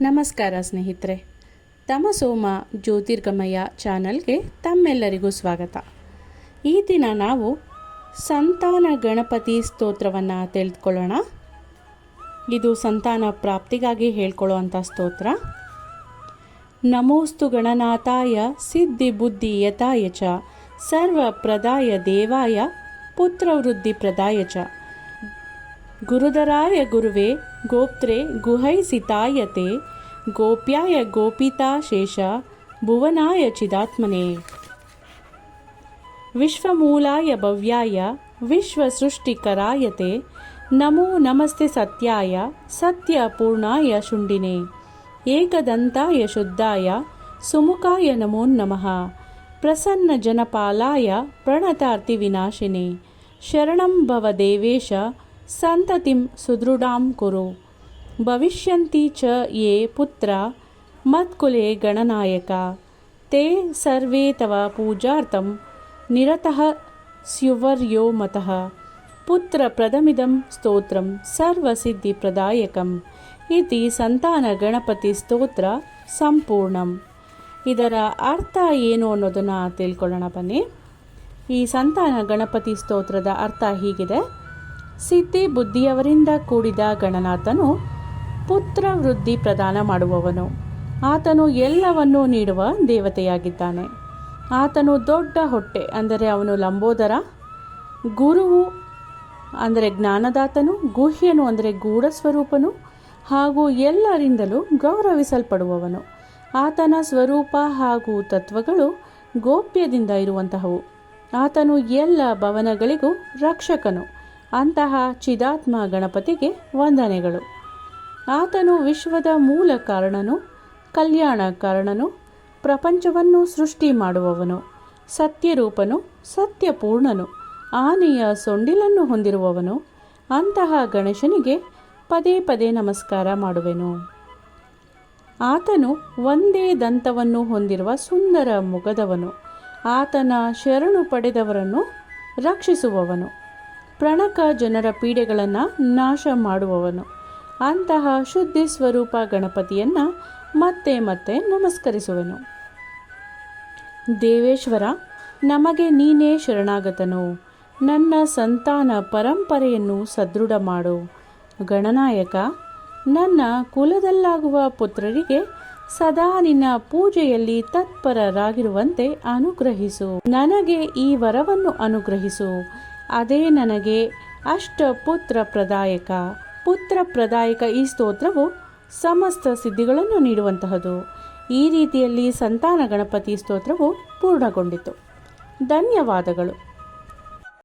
ನಮಸ್ಕಾರ ಸ್ನೇಹಿತರೆ, ತಮಸೋಮ ಜ್ಯೋತಿರ್ಗಮಯ ಚಾನಲ್ಗೆ ತಮ್ಮೆಲ್ಲರಿಗೂ ಸ್ವಾಗತ. ಈ ದಿನ ನಾವು ಸಂತಾನ ಗಣಪತಿ ಸ್ತೋತ್ರವನ್ನು ತಿಳಿದುಕೊಳ್ಳೋಣ. ಇದು ಸಂತಾನ ಪ್ರಾಪ್ತಿಗಾಗಿ ಹೇಳ್ಕೊಳ್ಳುವಂಥ ಸ್ತೋತ್ರ. ನಮೋಸ್ತು ಗಣನಾಥಾಯ ಸಿದ್ಧಿ ಬುದ್ಧಿ ಯಥಾಯ ಚ ಸರ್ವ ಪ್ರದಾಯ ದೇವಾಯ, ಪುತ್ರವೃದ್ಧಿ ಪ್ರದಾಯ ಚ ಗುರುಧರಾಯ ಗುರುವೇ, ಗೋಪ್ತ್ರೆ ಗುಹೈಸಿತಾಯತೆ ಗೋಪ್ಯಾಯ ಗೋಪಿತಾಶೇಷ ಭುವನಾಯ ಚಿದಾತ್ಮನೆ. ವಿಶ್ವಮೂಲಾಯ ಭವ್ಯಾಯ, ವಿಶ್ವಸೃಷ್ಟಿಕರಾಯತೆ, ನಮೋ ನಮಸ್ತೆ ಸತ್ಯಾಯ ಸತ್ಯಪೂರ್ಣಾಯ ಶುಂಡಿನೆ. ಏಕದಂತಾಯ ಶುದ್ಧಾಯ, ಸುಮುಖಾಯ ನಮೋ ನಮಃ. ಪ್ರಸನ್ನ ಜನಪಾಲಾಯ, ಪ್ರಣತಾರ್ತಿ ವಿನಾಶಿನೆ. ಶರಣಂ ಭವ ದೇವೇಶ ಸಂತತಿಂ ಸುದೃಢಾಂ ಕುರು. ಭವಿಷ್ಯಂತಿ ಚ ಯೇ ಪುತ್ರ, ಮತ್ಕುಲೆ ಗಣನಾಯಕ. ತೇ ಸರ್ವೇ ತವ ಪೂಜಾರ್ಥಂ, ನಿರತಃ ಸ್ಯುವರ್ಯೋ ಮತಃ. ಪುತ್ರ ಪ್ರದಮಿದಂ ಸ್ತೋತ್ರಂ ಸರ್ವಸಿದ್ಧಿಪ್ರದಾಯಕಂ ಇತಿ ಸಂತಾನ ಗಣಪತಿ ಸ್ತೋತ್ರ ಸಂಪೂರ್ಣಂ. ಇದರ ಅರ್ಥ ಏನು ಅನ್ನೋದನ್ನು ತಿಳ್ಕೊಳ್ಳೋಣ ಬನ್ನಿ. ಈ ಸಂತಾನ ಗಣಪತಿ ಸ್ತೋತ್ರದ ಅರ್ಥ ಹೀಗಿದೆ. ಸಿದ್ಧಿ ಬುದ್ಧಿಯವರಿಂದ ಕೂಡಿದ ಗಣನಾಥನು ಪುತ್ರ ವೃದ್ಧಿ ಪ್ರದಾನ ಮಾಡುವವನು. ಆತನು ಎಲ್ಲವನ್ನೂ ನೀಡುವ ದೇವತೆಯಾಗಿದ್ದಾನೆ. ಆತನು ದೊಡ್ಡ ಹೊಟ್ಟೆ, ಅಂದರೆ ಅವನು ಲಂಬೋದರ, ಗುರುವು, ಅಂದರೆ ಜ್ಞಾನದಾತನು, ಗುಹ್ಯನು, ಅಂದರೆ ಗೂಢ ಸ್ವರೂಪನು ಹಾಗೂ ಎಲ್ಲರಿಂದಲೂ ಗೌರವಿಸಲ್ಪಡುವವನು. ಆತನ ಸ್ವರೂಪ ಹಾಗೂ ತತ್ವಗಳು ಗೋಪ್ಯದಿಂದ ಇರುವಂತಹವು. ಆತನು ಎಲ್ಲ ಭವನಗಳಿಗೂ ರಕ್ಷಕನು. ಅಂತಹ ಚಿದಾತ್ಮ ಗಣಪತಿಗೆ ವಂದನೆಗಳು. ಆತನು ವಿಶ್ವದ ಮೂಲ ಕಾರಣನು, ಕಲ್ಯಾಣ ಕಾರಣನು, ಪ್ರಪಂಚವನ್ನು ಸೃಷ್ಟಿ ಮಾಡುವವನು, ಸತ್ಯರೂಪನು, ಸತ್ಯಪೂರ್ಣನು, ಆನೆಯ ಸೊಂಡಿಲನ್ನು ಹೊಂದಿರುವವನು, ಅಂತಹ ಗಣೇಶನಿಗೆ ಪದೇ ಪದೇ ನಮಸ್ಕಾರ ಮಾಡುವೆನು. ಆತನು ಒಂದೇ ದಂತವನ್ನು ಹೊಂದಿರುವ ಸುಂದರ ಮುಖದವನು ಆತನ ಶರಣು ಪಡೆದವರನ್ನು ರಕ್ಷಿಸುವವನು. ಪ್ರಣಕ ಜನರ ಪೀಡೆಗಳನ್ನು ನಾಶ ಮಾಡುವವನು. ಅಂತಹ ಶುದ್ಧಿ ಸ್ವರೂಪ ಗಣಪತಿಯನ್ನು ಮತ್ತೆ ಮತ್ತೆ ನಮಸ್ಕರಿಸುವನು. ದೇವೇಶ್ವರ, ನಮಗೆ ನೀನೇ ಶರಣಾಗತನು. ನನ್ನ ಸಂತಾನ ಪರಂಪರೆಯನ್ನು ಸದೃಢ ಮಾಡು. ಗಣನಾಯಕ, ನನ್ನ ಕುಲದಲ್ಲಾಗುವ ಪುತ್ರರಿಗೆ ಸದಾ ನಿನ್ನ ಪೂಜೆಯಲ್ಲಿ ತತ್ಪರರಾಗಿರುವಂತೆ ಅನುಗ್ರಹಿಸು. ನನಗೆ ಈ ವರವನ್ನು ಅನುಗ್ರಹಿಸು. ಅದೇ ನನಗೆ ಅಷ್ಟ ಪುತ್ರ ಪ್ರದಾಯಕ. ಪುತ್ರ ಪ್ರದಾಯಕ ಈ ಸ್ತೋತ್ರವು ಸಮಸ್ತ ಸಿದ್ಧಿಗಳನ್ನು ನೀಡುವಂತಹದು. ಈ ರೀತಿಯಲ್ಲಿ ಸಂತಾನ ಗಣಪತಿ ಸ್ತೋತ್ರವು ಪೂರ್ಣಗೊಂಡಿತು. ಧನ್ಯವಾದಗಳು.